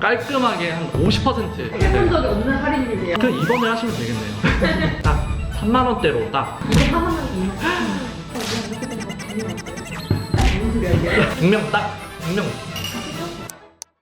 깔끔하게 한 50%. 해본 적이 없는 할인율이에요. 그 이번에 하시면 되겠네요. 딱 3만 원대로 딱 이거 하나만 이만. 이렇게 된거 재미없어요. 무슨 소리야 이게? 분명 딱 분명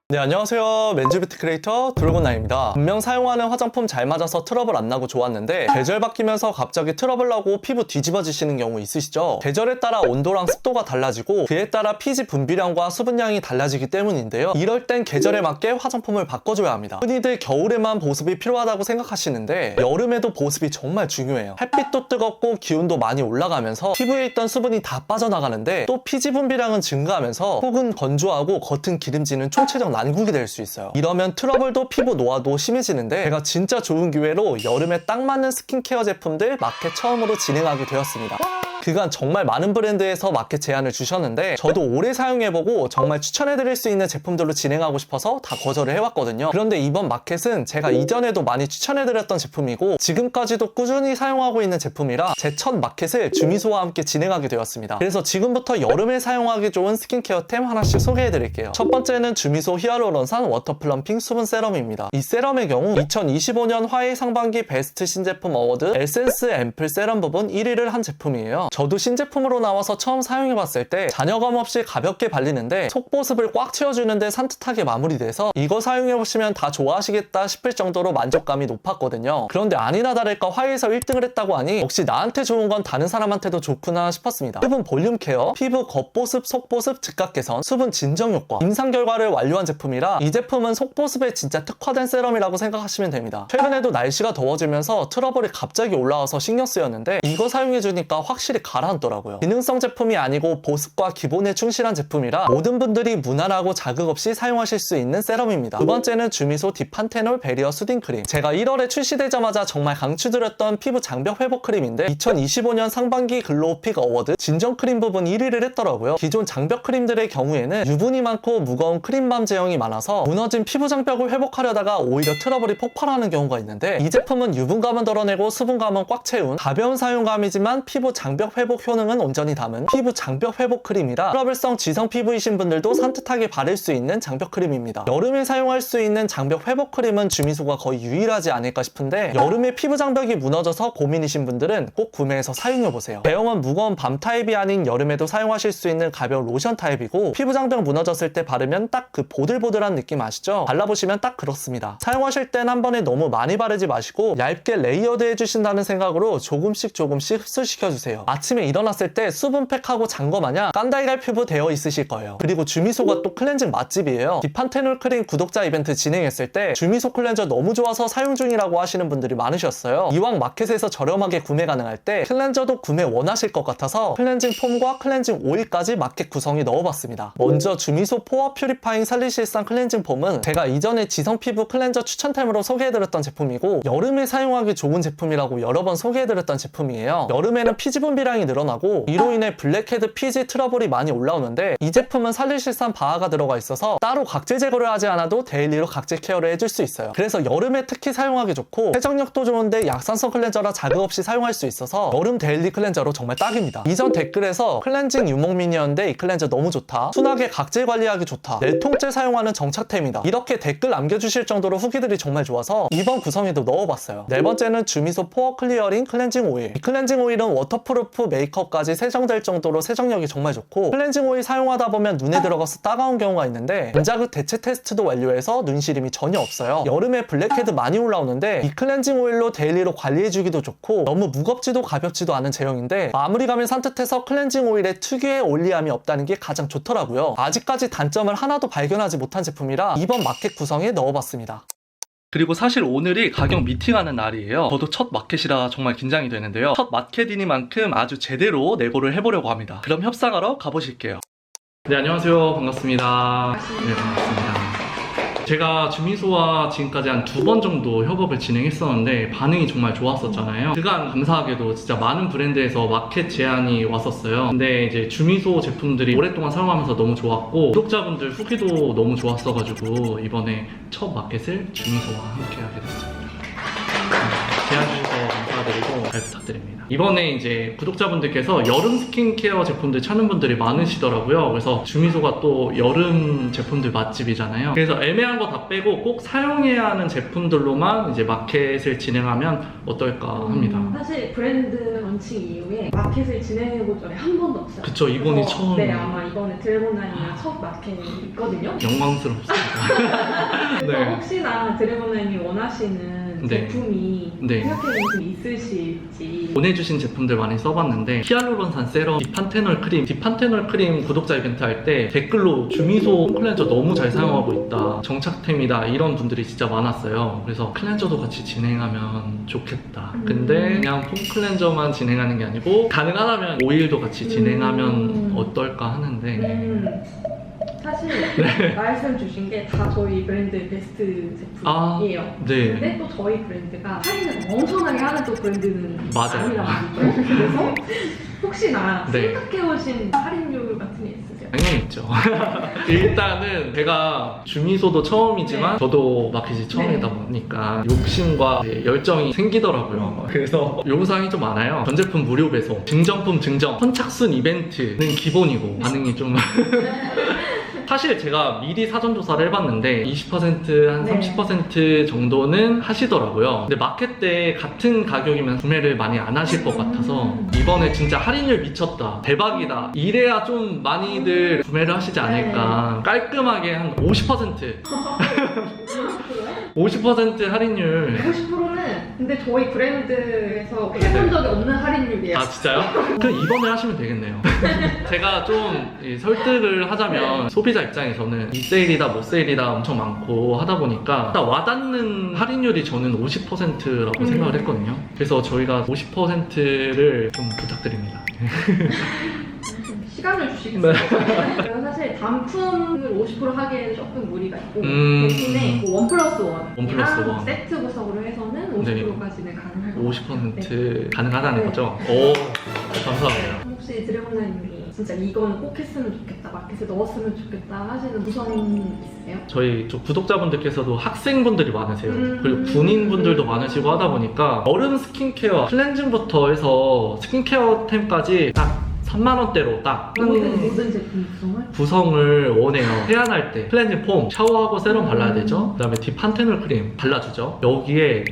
네, 안녕하세요. 맨즈뷰티 크리에이터 드래곤나입니다. 분명 사용하는 화장품 잘 맞아서 트러블 안 나고 좋았는데 계절 바뀌면서 갑자기 트러블 나고 피부 뒤집어지시는 경우 있으시죠? 계절에 따라 온도랑 습도가 달라지고 그에 따라 피지 분비량과 수분량이 달라지기 때문인데요. 이럴 땐 계절에 맞게 화장품을 바꿔줘야 합니다. 흔히들 겨울에만 보습이 필요하다고 생각하시는데 여름에도 보습이 정말 중요해요. 햇빛도 뜨겁고 기온도 많이 올라가면서 피부에 있던 수분이 다 빠져나가는데 또 피지 분비량은 증가하면서 속은 건조하고 겉은 기름지는 총체적 난국이 될 수 있어요. 이러면 트러블도 피부 노화도 심해지는데 제가 진짜 좋은 기회로 여름에 딱 맞는 스킨케어 제품들 마켓 처음으로 진행하게 되었습니다. 그간 정말 많은 브랜드에서 마켓 제안을 주셨는데 저도 오래 사용해보고 정말 추천해드릴 수 있는 제품들로 진행하고 싶어서 다 거절을 해왔거든요. 그런데 이번 마켓은 제가 이전에도 많이 추천해드렸던 제품이고 지금까지도 꾸준히 사용하고 있는 제품이라 제 첫 마켓을 주미소와 함께 진행하게 되었습니다. 그래서 지금부터 여름에 사용하기 좋은 스킨케어템 하나씩 소개해드릴게요. 첫 번째는 주미소 히알루론산 워터 플럼핑 수분 세럼입니다. 이 세럼의 경우 2025년 화해 상반기 베스트 신제품 어워드 에센스 앰플 세럼 부분 1위를 한 제품이에요. 저도 신제품으로 나와서 처음 사용해봤을 때 잔여감 없이 가볍게 발리는데 속보습을 꽉 채워주는데 산뜻하게 마무리돼서 이거 사용해보시면 다 좋아하시겠다 싶을 정도로 만족감이 높았거든요. 그런데 아니나 다를까 화해에서 1등을 했다고 하니 역시 나한테 좋은 건 다른 사람한테도 좋구나 싶었습니다. 수분 볼륨 케어, 피부 겉보습, 속보습, 즉각 개선, 수분 진정 효과, 임상 결과를 완료한 제품 이라 이 제품은 속보습에 진짜 특화된 세럼이라고 생각하시면 됩니다. 최근에도 날씨가 더워지면서 트러블이 갑자기 올라와서 신경 쓰였는데 이거 사용해주니까 확실히 가라앉더라고요. 기능성 제품이 아니고 보습과 기본에 충실한 제품이라 모든 분들이 무난하고 자극 없이 사용하실 수 있는 세럼입니다. 두 번째는 주미소 디판테놀 베리어 수딩 크림. 제가 1월에 출시되자마자 정말 강추드렸던 피부 장벽 회복 크림인데 2025년 상반기 글로우 픽 어워드 진정 크림 부분 1위를 했더라고요. 기존 장벽 크림들의 경우에는 유분이 많고 무거운 크림밤 제형 이 많아서 무너진 피부 장벽을 회복하려다가 오히려 트러블이 폭발하는 경우가 있는데 이 제품은 유분감은 덜어내고 수분감은 꽉 채운 가벼운 사용감이지만 피부 장벽 회복 효능은 온전히 담은 피부 장벽 회복 크림이라 트러블성 지성 피부이신 분들도 산뜻하게 바를 수 있는 장벽 크림입니다. 여름에 사용할 수 있는 장벽 회복 크림은 주미소가 거의 유일하지 않을까 싶은데 여름에 피부 장벽이 무너져서 고민이신 분들은 꼭 구매해서 사용해보세요. 제형은 무거운 밤 타입이 아닌 여름에도 사용하실 수 있는 가벼운 로션 타입이고 피부 장벽 무너졌을 때 바르면 딱 그 보들 보들한 느낌 아시죠? 발라보시면 딱 그렇습니다. 사용하실 땐 한 번에 너무 많이 바르지 마시고 얇게 레이어드 해주신다는 생각으로 조금씩 조금씩 흡수시켜주세요. 아침에 일어났을 때 수분팩하고 잔 거 마냥 깐달걀 피부 되어 있으실 거예요. 그리고 주미소가 또 클렌징 맛집이에요. 디판테놀 크림 구독자 이벤트 진행했을 때 주미소 클렌저 너무 좋아서 사용 중이라고 하시는 분들이 많으셨어요. 이왕 마켓에서 저렴하게 구매 가능할 때 클렌저도 구매 원하실 것 같아서 클렌징 폼과 클렌징 오일까지 마켓 구성에 넣어봤습니다. 먼저 주미소 포어 퓨리파잉 살리실 산 클렌징 폼은 제가 이전에 지성 피부 클렌저 추천템으로 소개해드렸던 제품이고 여름에 사용하기 좋은 제품이라고 여러 번 소개해드렸던 제품이에요. 여름에는 피지 분비량이 늘어나고 이로 인해 블랙헤드 피지 트러블이 많이 올라오는데 이 제품은 살리실산 바하가 들어가 있어서 따로 각질 제거를 하지 않아도 데일리로 각질 케어를 해줄 수 있어요. 그래서 여름에 특히 사용하기 좋고 세정력도 좋은데 약산성 클렌저라 자극 없이 사용할 수 있어서 여름 데일리 클렌저로 정말 딱입니다. 이전 댓글에서 클렌징 유목민이었는데 이 클렌저 너무 좋다. 순하게 각질 관리하기 좋다. 내 통째 사용 하는 정착템이다. 이렇게 댓글 남겨주실 정도로 후기들이 정말 좋아서 이번 구성에도 넣어봤어요. 네 번째는 주미소 포어 클리어링 클렌징 오일. 이 클렌징 오일은 워터프루프 메이크업까지 세정될 정도로 세정력이 정말 좋고 클렌징 오일 사용하다 보면 눈에 들어가서 따가운 경우가 있는데 전자극 대체 테스트도 완료해서 눈 시림이 전혀 없어요. 여름에 블랙헤드 많이 올라오는데 이 클렌징 오일로 데일리로 관리해주기도 좋고 너무 무겁지도 가볍지도 않은 제형인데 마무리감이 산뜻해서 클렌징 오일의 특유의 올리함이 없다는 게 가장 좋더라고요. 아직까지 단점을 하나도 발견하지 못한 제품이라 이번 마켓 구성에 넣어봤습니다. 그리고 사실 오늘이 가격 미팅하는 날이에요. 저도 첫 마켓이라 정말 긴장이 되는데요. 첫 마켓이니만큼 아주 제대로 내고를 해보려고 합니다. 그럼 협상하러 가보실게요. 네, 안녕하세요. 반갑습니다. 네, 반갑습니다. 제가 주미소와 지금까지 한 두 번 정도 협업을 진행했었는데 반응이 정말 좋았었잖아요. 그간 감사하게도 진짜 많은 브랜드에서 마켓 제안이 왔었어요. 근데 이제 주미소 제품들이 오랫동안 사용하면서 너무 좋았고 구독자분들 후기도 너무 좋았어가지고 이번에 첫 마켓을 주미소와 함께 하게 됐습니다. 제안 감사드리고 잘 부탁드립니다. 이번에 이제 구독자분들께서 여름 스킨케어 제품들 찾는 분들이 많으시더라고요. 그래서 주미소가 또 여름 제품들 맛집이잖아요. 그래서 애매한 거 다 빼고 꼭 사용해야 하는 제품들로만 이제 마켓을 진행하면 어떨까 합니다. 음, 사실 브랜드 런칭 이후에 마켓을 진행해본 적이 한 번도 없어요. 그쵸, 이번이 그래서 처음. 네, 아마 이번에 드래곤라인이랑 첫 마켓이 있거든요. 영광스럽습니다. 그래서 네. 혹시나 드래곤라인이 원하시는 네. 제품이 네. 생각해보신 게 있으 실지 보내주신 제품들 많이 써봤는데 히알루론산 세럼, 디판테놀 크림, 디판테놀 크림 구독자 이벤트 할 때 댓글로 주미소 클렌저 너무 잘 사용하고 있다, 정착템이다 이런 분들이 진짜 많았어요. 그래서 클렌저도 같이 진행하면 좋겠다. 근데 그냥 폼 클렌저만 진행하는 게 아니고 가능하다면 오일도 같이 진행하면 음. 어떨까 하는데 음, 사실 말씀 주신 게 다 저희 브랜드의 베스트 아, 제품이에요. 네. 근데 또 저희 브랜드가 할인을 엄청나게 하는 또 브랜드는 맞아요. 말이죠. 그래서 혹시나 네. 생각해오신 할인율 같은 게 있으세요? 당연히 있죠. 일단은 제가 주미소도 처음이지만 네. 저도 마켓이 처음이다 네. 보니까 욕심과 이제 열정이 생기더라고요. 그래서 요구사항이 좀 많아요. 전 제품 무료 배송, 증정품 증정, 선착순 이벤트는 기본이고 반응이 좀 사실 제가 미리 사전 조사를 해봤는데 20%한 네. 30% 정도는 하시더라고요. 근데 마켓 때 같은 가격이면 구매를 많이 안 하실 것 같아서 음. 이번에 진짜 할인율 미쳤다 대박이다 이래야 좀 많이들 구매를 하시지 않을까. 깔끔하게 한 50% 50% 할인율. 50%는 근데 저희 브랜드에서 해본 적이 없는 할인 율이에요. 아 진짜요? 그럼 이번에 하시면 되겠네요. 제가 좀 이 설득을 하자면 소비자 입장에서는 이 세일이다 뭐 세일이다 엄청 많고 하다 보니까 일단 와닿는 할인율이 저는 50%라고 음. 생각을 했거든요. 그래서 저희가 50%를 좀 부탁드립니다. 좀 시간을 주시겠어요? 네. 제가 사실 단품을 50% 하기에는 조금 무리가 있고 음. 대신에 뭐원 플러스 원, 원 플러스 원. 세트 구성으로 해서는 네. 50%까지는 가능할 것 같아요. 50% 가능하다는 네. 거죠? 오 감사합니다. 혹시 드래곤라인님이 진짜 이거는 꼭 했으면 좋겠다, 마켓에 넣었으면 좋겠다 하시는 구성 있으세요? 저희 쪽 구독자분들께서도 학생분들이 많으세요. 음. 그리고 군인분들도 많으시고 하다 보니까 여름 스킨케어 클렌징부터 해서 스킨케어템까지 딱 3만 원대로 딱 모든 한 모든 제품 구성을? 구성을 원해요. 세안할 때 클렌징 폼 샤워하고 세럼 발라야 되죠. 그 다음에 딥 판테놀 크림 발라주죠. 여기에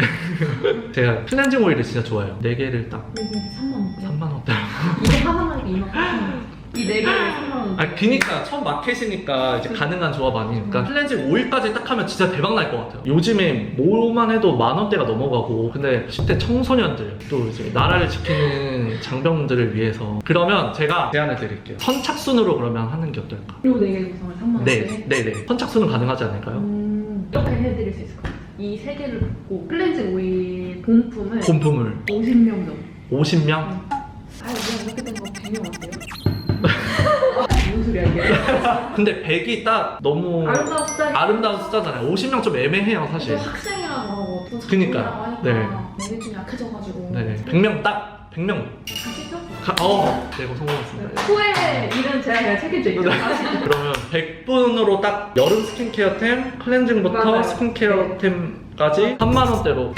제가 클렌징 오일을 진짜 좋아해요. 4개를 딱 이게 3만 원대. 3만 원대로. 이거 하나만 2만 8천 원. 이네 개를 3만 원. 아, 그니까 처음 마켓이니까 이제 가능한 조합 아니니까 음. 클렌징 오일까지 딱 하면 진짜 대박 날 것 같아요. 요즘에 뭐만 해도 만 원대가 넘어가고 근데 10대 청소년들 또 이제 나라를 지키는 장병들을 위해서 그러면 제가 제안해 드릴게요. 선착순으로 그러면 하는 게 어떨까? 요네 개 구성을 3만 원대. 네, 네, 네. 선착순은 가능하지 않을까요? 음, 이렇게 해드릴 수 있을 것 같아요. 이 세 개를 받고 클렌징 오일 본품을 본품을 50명 정도. 50명? 아, 이거 이렇게 된거 괜히 왔어요? 무슨 소리야 이게? 근데 100이 딱 너무 아름다운 숫자. 아름다운 숫자잖아요. 50명 좀 애매해요, 사실. 또 학생이라고 또. 작품이라고 네. 하니까 좀 약해져가지고. 네, 100명 딱 100명. 가시죠? 가, 어, 네, 성공했습니다. 후에 일은 제가 그냥 책임져 있죠. 그러면 100분으로 딱 여름 스킨케어템, 클렌징부터 맞아요. 스킨케어템까지 3만 원대로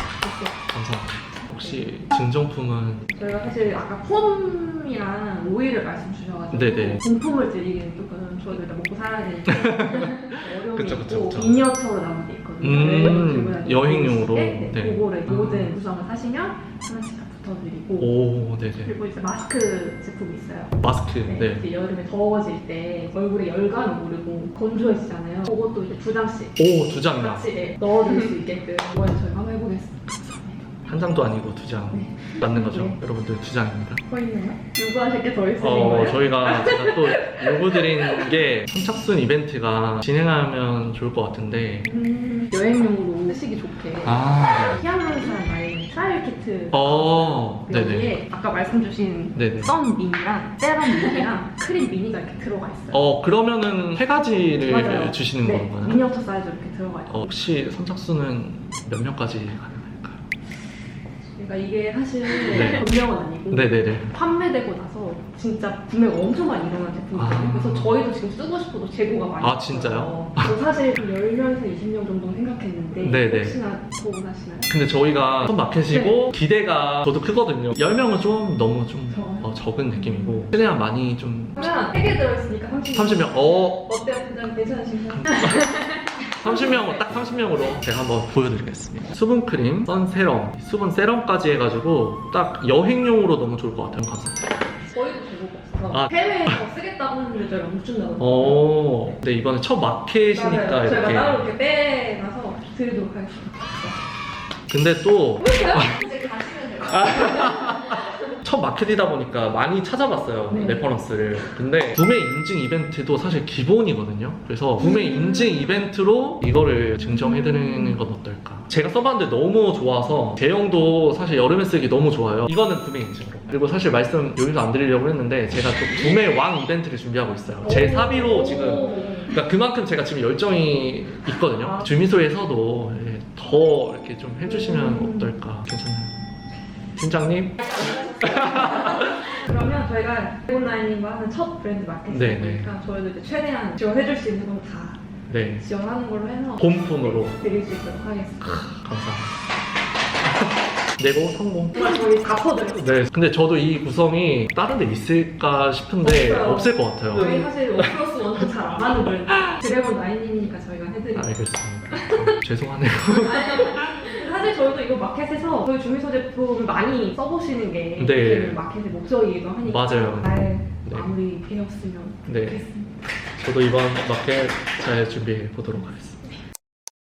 감사합니다. 혹시 증정품은 저희가 사실 아까 폼이랑 오일을 말씀 주셔가지고 네네. 공품을 드리기는 조금 일단 먹고 살아야 되니까 어려움이 그쵸, 그쵸, 있고 그쵸. 미니어처로 나온 게 있거든요. 음, 여행을 들고 다니는 여행용으로. 거 있을 때 네. 그거를 아. 모든 구성을 사시면 하나씩 다 붙어드리고 오, 네네. 그리고 이제 마스크 제품이 있어요. 마스크, 네, 네. 이제 여름에 더워질 때 얼굴에 열감이 오르고 건조해지잖아요. 그것도 이제 두 장씩 오, 두 장이나. 같이 네, 넣어줄 수 있게끔 이번에 저희가 한번 해보겠습니다. 한 장도 아니고 두 장. 네. 맞는 거죠? 네. 여러분들 두 장입니다. 더 있나요? 요구하실 게 더 있으신 어, 거예요? 저희가 제가 또 요구드린 게 선착순 이벤트가 진행하면 좋을 것 같은데. 음, 여행용으로 쓰시기 좋게 아, 히알루론산 라인 트라이얼 키트 어, 네네. 여기에 아까 말씀 주신 네네. 썬 미니랑 세럼 미니랑 크림 미니가 이렇게 들어가 있어요. 어, 그러면은 세 가지를 맞아요. 주시는 네, 건가요? 미니어처 사이즈로 이렇게 들어가 있어요. 어, 혹시 선착순은 몇 명까지 가능할까요? 그러니까 이게 사실 네. 변명은 아니고 네네네. 판매되고 나서 진짜 구매가 엄청 많이 일어난 제품이거든요. 아. 그래서 저희도 지금 쓰고 싶어도 재고가 많이 아. 진짜요? 저 사실 한 10명에서 20명 정도 생각했는데 네네. 혹시나 더 원하시나요? 근데 저희가 첫 마켓이고 기대가 저도 크거든요. 10명은 좀 너무 좀 적어요? 어, 적은 느낌이고 최대한 많이 좀 그러면 3개 들어있으니까 30명 30명 어 어때요? 굉장히 괜찮으신가요? 30명 딱 30명으로 제가 한번 보여드리겠습니다. 수분 크림, 선 세럼, 수분 세럼까지 해가지고 딱 여행용으로 너무 좋을 것 같아요. 감사합니다. 저희도 재고가 없어서 아. 해외에서 쓰겠다고 하는데 저희가 못 준다고 어, 근데 이번에 첫 마켓이니까 맞아요. 저희가 따로 이렇게. 이렇게 빼놔서 드리도록 하겠습니다 근데 또 이제 가시면 돼요 첫 마켓이다 보니까 많이 찾아봤어요 네. 레퍼런스를 근데 구매 인증 이벤트도 사실 기본이거든요 그래서 구매 음. 인증 이벤트로 이거를 증정해드리는 건 어떨까 제가 써봤는데 너무 좋아서 제형도 사실 여름에 쓰기 너무 좋아요 이거는 구매 인증으로 그리고 사실 말씀 여기서 안 드리려고 했는데 제가 또 구매 왕 이벤트를 준비하고 있어요 제 사비로 지금 그러니까 그만큼 제가 지금 열정이 있거든요 아. 주미소에서도 이렇게 더 이렇게 좀 해주시면 음. 어떨까 괜찮나요? 팀장님? 그러면 저희가 온라인님과 하는 첫 브랜드 네, 마켓이니까 저희도 이제 최대한 지원해줄 수 있는 건 다 네 지원하는 걸로 해서 본품으로 드릴 수 있도록 하겠습니다 감사합니다. 내고 성공. 정말 저희 다 퍼드려요 네. 근데 저도 이 구성이 다른 데 있을까 싶은데 없어요. 없을 것 같아요. 저희 사실 원 플러스 원도 잘 안 맞는 브랜드 드래곤 나인님이니까 저희가 해드릴게요 알겠습니다. 죄송하네요. 사실 저희도 이거 마켓에서 저희 주미소 제품을 많이 써보시는 게 네. 저희 마켓의 목적이기도 하니까 맞아요. 잘 네. 마무리 되었으면 네. 좋겠습니다 저도 이번 마켓 잘 준비해 보도록 하겠습니다.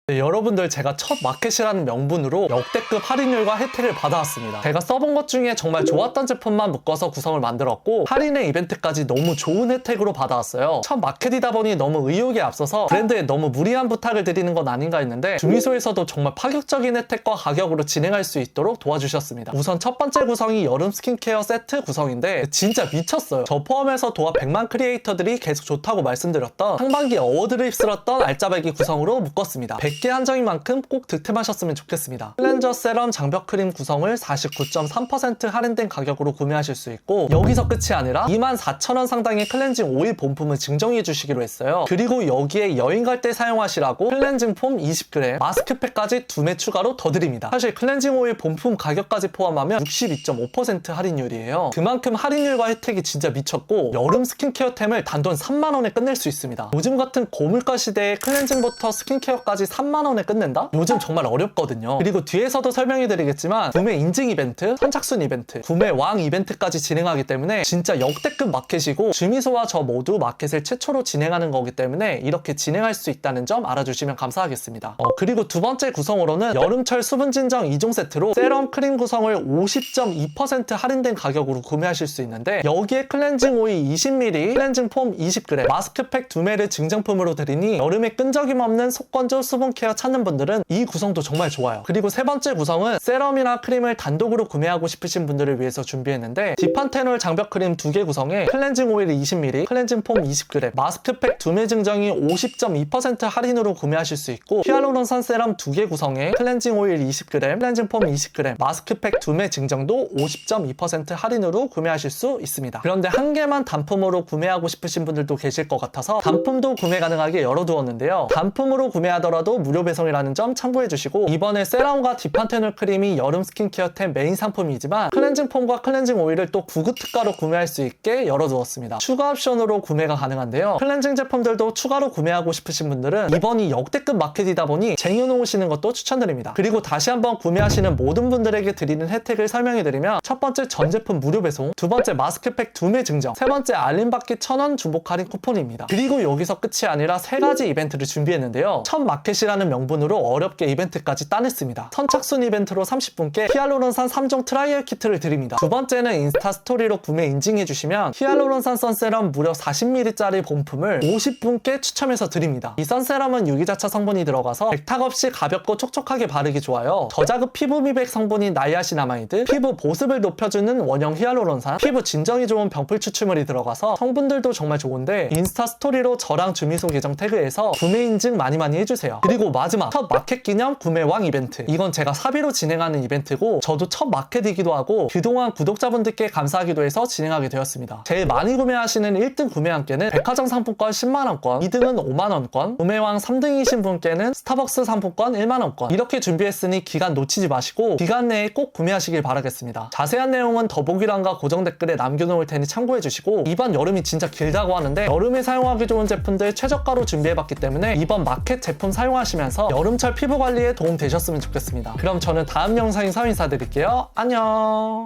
네, 여러분들 제가 첫 마켓이라는 명분으로 역대급 할인율과 혜택을 받아왔습니다. 제가 써본 것 중에 정말 좋았던 제품만 묶어서 구성을 만들었고 할인의 이벤트까지 너무 좋은 혜택으로 받아왔어요. 첫 마켓이다 보니 너무 의욕에 앞서서 브랜드에 너무 무리한 부탁을 드리는 건 아닌가 했는데 주미소에서도 정말 파격적인 혜택과 가격으로 진행할 수 있도록 도와주셨습니다. 우선 첫 번째 구성이 여름 스킨케어 세트 구성인데 진짜 미쳤어요. 저 포함해서 도합 100만 크리에이터들이 계속 좋다고 말씀드렸던 상반기 어워드를 휩쓸었던 알짜배기 구성으로 묶었습니다. 100개 한정인 만큼 꼭 득템하셨으면 좋겠습니다. 클렌저 세럼 장벽 크림 구성을 49.3% 할인된 가격으로 구매하실 수 있고 여기서 끝이 아니라 24,000원 상당의 클렌징 오일 본품을 증정해 주시기로 했어요. 그리고 여기에 여행 갈 때 사용하시라고 클렌징 폼 20g, 마스크팩까지 두 매 추가로 더 드립니다. 사실 클렌징 오일 본품 가격까지 포함하면 62.5% 할인율이에요. 그만큼 할인율과 혜택이 진짜 미쳤고 여름 스킨케어템을 단돈 3만 원에 끝낼 수 있습니다. 요즘 같은 고물가 시대에 클렌징부터 스킨케어까지 3만 원에 끝낸다? 요즘 정말 어렵거든요. 그리고 뒤에서도 설명해 드리겠지만 구매 인증 이벤트, 선착순 이벤트, 구매 왕 이벤트까지 진행하기 때문에 진짜 역대급 마켓이고 주미소와 저 모두 마켓을 최초로 진행하는 거기 때문에 이렇게 진행할 수 있다는 점 알아주시면 감사하겠습니다. 어, 그리고 두 번째 구성으로는 여름철 수분 진정 2종 세트로 세럼 크림 구성을 50.2% 할인된 가격으로 구매하실 수 있는데 여기에 클렌징 오일 20ml, 클렌징 폼 20g, 마스크팩 두 매를 증정품으로 드리니 여름에 끈적임 없는 속건조 수분 케어 찾는 분들은 이 구성도 정말 좋아요. 그리고 세 번째 구성은 세럼이나 크림을 단독으로 구매하고 싶으신 분들을 위해서 준비했는데 디판테놀 장벽 크림 두 개 구성에 클렌징 오일 20ml, 클렌징 폼 20g, 마스크팩 두매 증정이 50.2% 할인으로 구매하실 수 있고 히알루론산 세럼 두 개 구성에 클렌징 오일 20g, 클렌징 폼 20g, 마스크팩 두매 증정도 50.2% 할인으로 구매하실 수 있습니다. 그런데 한 개만 단품으로 구매하고 싶으신 분들도 계실 것 같아서 단품도 구매 가능하게 열어두었는데요. 단품으로 구매하더라도 무료 배송이라는 점 참고해 주시고 이번에 세럼과 디판테놀 크림이 여름 스킨케어템 메인 상품이지만 클렌징 폼과 클렌징 오일을 또 구급 특가로 구매할 수 있게 열어두었습니다. 추가 옵션으로 구매가 가능한데요. 클렌징 제품들도 추가로 구매하고 싶으신 분들은 이번이 역대급 마켓이다 보니 쟁여놓으시는 것도 추천드립니다. 그리고 다시 한번 구매하시는 모든 분들에게 드리는 혜택을 설명해 드리면 첫 번째 전 제품 무료 배송, 두 번째 마스크팩 두매 증정, 세 번째 알림 받기 1000원 중복 할인 쿠폰입니다. 그리고 여기서 끝이 아니라 세 가지 이벤트를 준비했는데요. 첫 마켓이라는 명분으로 어렵게 이벤트까지 따냈습니다. 선착순 이벤트로 30분께 히알루론산 3종 트라이얼 키트를 드립니다. 두 번째는 인스타 스토리로 구매 인증해 주시면 히알루론산 선세럼 무려 40ml짜리 본품을 50분께 추첨해서 드립니다. 이 선세럼은 유기자차 성분이 들어가서 백탁 없이 가볍고 촉촉하게 바르기 좋아요. 저자극 피부 미백 성분인 나이아시나마이드, 피부 보습을 높여주는 원형 히알루론산, 피부 진정이 좋은 병풀 추출물이 들어가서 성분들도 정말 좋은데 인스타 스토리로 저랑 주미소 계정 태그해서 구매 인증 많이 많이 해주세요. 그리고 그리고 마지막 첫 마켓 기념 구매왕 이벤트. 이건 제가 사비로 진행하는 이벤트고 저도 첫 마켓이기도 하고 그동안 구독자분들께 감사하기도 해서 진행하게 되었습니다. 제일 많이 구매하시는 1등 구매왕께는 백화점 상품권 10만원권 2등은 5만원권 구매왕 3등이신 분께는 스타벅스 상품권 1만원권. 이렇게 준비했으니 기간 놓치지 마시고 기간 내에 꼭 구매하시길 바라겠습니다. 자세한 내용은 더보기란과 고정 댓글에 남겨놓을 테니 참고해주시고 이번 여름이 진짜 길다고 하는데 여름에 사용하기 좋은 제품들 최저가로 준비해봤기 때문에 이번 마켓 제품 사용 하시면서 여름철 피부 관리에 도움 되셨으면 좋겠습니다. 그럼 저는 다음 영상에서 인사드릴게요. 안녕